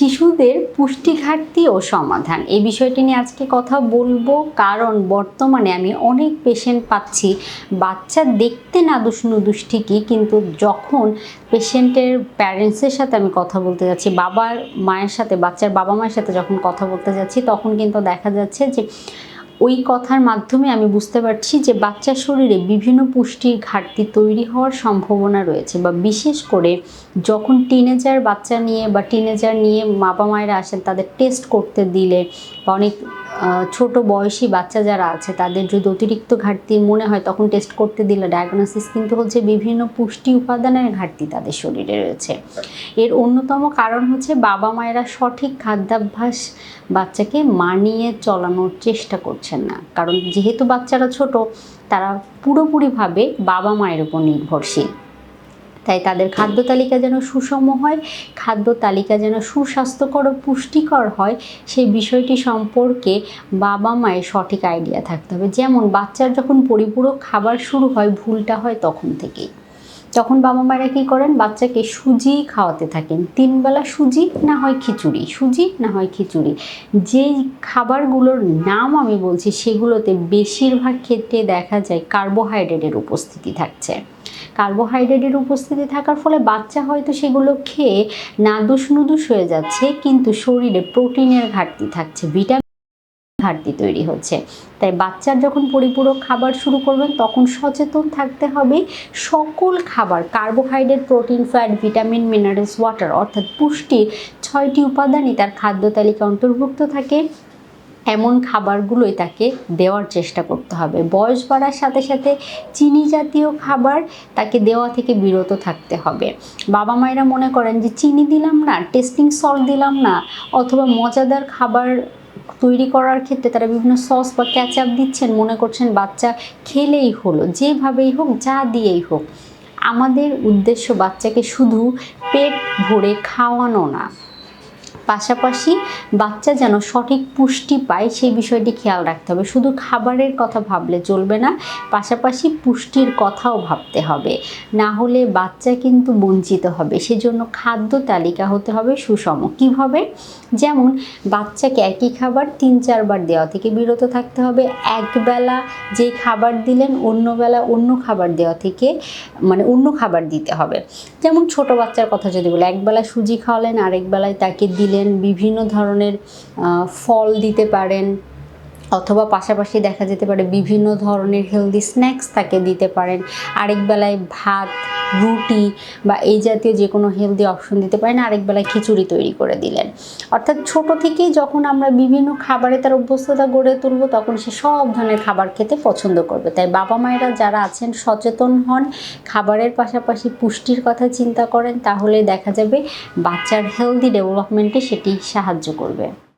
শিশুদের পুষ্টি ঘাটতি ও সমাধান। এই বিষয়টি নিয়ে আজকে কথা বলব, কারণ বর্তমানে আমি অনেক পেশেন্ট পাচ্ছি। বাচ্চা দেখতে না দুষ্ণু দুষ্টিকই কিন্তু যখন পেশেন্টের প্যারেন্টসের সাথে আমি কথা বলতে যাচ্ছি, বাবার মায়ের সাথে, বাচ্চার বাবা মায়ের সাথে যখন কথা বলতে যাচ্ছি, তখন কিন্তু দেখা যাচ্ছে যে ওই কথার মাধ্যমে আমি বুঝতে পারছি যে বাচ্চার শরীরে বিভিন্ন পুষ্টির ঘাটতি তৈরি হওয়ার সম্ভাবনা রয়েছে বা বিশেষ করে যখন টিনেজার বাচ্চা নিয়ে বা টিনেজার নিয়ে বাবা মায়েরা আসেন, তাদের টেস্ট করতে দিলে বা অনেক ছোট বয়সী বাচ্চা যারা আছে, তাদের যদি অতিরিক্ত ঘাটতি মনে হয়, তখন টেস্ট করতে দিলে ডায়াগনোসিস কিন্তু হচ্ছে বিভিন্ন পুষ্টি উপাদানের ঘাটতি তাদের শরীরে রয়েছে। এর অন্যতম কারণ হচ্ছে বাবা মায়েরা সঠিক খাদ্যাভ্যাস বাচ্চাকে মানিয়ে চলানোর চেষ্টা করছেন না। কারণ যেহেতু বাচ্চারা ছোট, তারা পুরোপুরিভাবে বাবা মায়ের উপর নির্ভরশীল। তাই তাদের খাদ্য তালিকা যেন সুষম হয়, খাদ্য তালিকা যেন সুস্বাস্থ্যকর ও পুষ্টিকর হয়, সেই বিষয়টি সম্পর্কে বাবা মায়ের সঠিক আইডিয়া থাকতে হবে। যেমন বাচ্চার যখন পরিপূরক খাবার শুরু হয়, ভুলটা হয় তখন থেকেই। তখন বাবা মায়েরা কী করেন? বাচ্চাকে সুজি খাওয়াতে থাকেন। তিনবেলা সুজি, না হয় খিচুড়ি। সুজি, না হয় খিচুড়ি। যেই খাবারগুলোর নাম আমি বলছি, সেগুলোতে বেশিরভাগ ক্ষেত্রে দেখা যায় কার্বোহাইড্রেটের উপস্থিতি থাকছে। কার্বোহাইড্রেটের উপস্থিতি থাকার ফলে বাচ্চা হয়তো সেগুলো খেয়ে নাদুস নুদুস হয়ে যাচ্ছে, কিন্তু শরীরে প্রোটিনের ঘাটতি থাকছে, ভিটামিন ঘাটতি তৈরি হচ্ছে। তাই বাচ্চার যখন পরিপূরক খাবার শুরু করবেন, তখন সচেতন থাকতে হবে সকল খাবার, carbohydrate, protein, fat, vitamin, minerals, water অর্থাৎ পুষ্টির ছয়টি উপাদানই তার খাদ্য তালিকা অন্তর্ভুক্ত থাকে। এমন খাবারগুলোই তাকে দেওয়ার চেষ্টা করতে হবে। বয়স বাড়ার সাথে সাথে চিনি জাতীয় খাবার তাকে দেওয়া থেকে বিরত থাকতে হবে। বাবা মায়েরা মনে করেন যে, চিনি দিলাম না, টেস্টিং সল্ট দিলাম না, অথবা মজাদার খাবার তৈরি করার ক্ষেত্রে তারা বিভিন্ন সস বা ক্যাচআপ দিচ্ছেন, মনে করছেন বাচ্চা খেলেই হলো, যেভাবেই হোক, যা দিয়েই হোক। আমাদের উদ্দেশ্য বাচ্চাকে শুধু পেট ভরে খাওয়ানো না। পাশাপাশি বাচ্চা যেন সঠিক পুষ্টি পায়, সেই বিষয়টি খেয়াল রাখতে হবে। শুধু খাবারের কথা ভাবলে চলবে না, পাশাপাশি পুষ্টির কথাও ভাবতে হবে। না হলে বাচ্চা কিন্তু বঞ্চিত হবে। সেজন্য খাদ্য তালিকা হতে হবে সুষম। কীভাবে? যেমন, বাচ্চাকে একই খাবার তিন, চারবার দেওয়া থেকে বিরত থাকতে হবে। একবেলা যে খাবার দিলেন অন্য বেলা অন্য খাবার দেওয়া থেকে মানে অন্য খাবার দিতে হবে। যেমন ছোট বাচ্চার কথা যদি বলি, একবেলা সুজি খাওয়ালেন আরেক বেলায় তাকে দিলেন বিভিন্ন ধরনের ফল দিতে পারেন, অথবা পাশাপাশি দেখা যেতে পারে বিভিন্ন ধরনের হেলদি স্ন্যাক্স তাকে দিতে পারেন। আরেক বেলায় ভাত রুটি বা এই জাতীয় যে কোনো হেলদি অপশন দিতে পারেন, আরেক বেলায় খিচুড়ি তৈরি করে দিলেন। অর্থাৎ ছোট থেকেই যখন আমরা বিভিন্ন খাবারে তার অভ্যস্ততা গড়ে তুলব, তখন সে সব ধরনের খাবার খেতে পছন্দ করবে। তাই বাবা মায়েরা যারা আছেন, সচেতন হন, খাবারের পাশাপাশি পুষ্টির কথা চিন্তা করেন, তাহলে দেখা যাবে বাচ্চার হেলদি ডেভেলপমেন্টে সেটি সাহায্য করবে।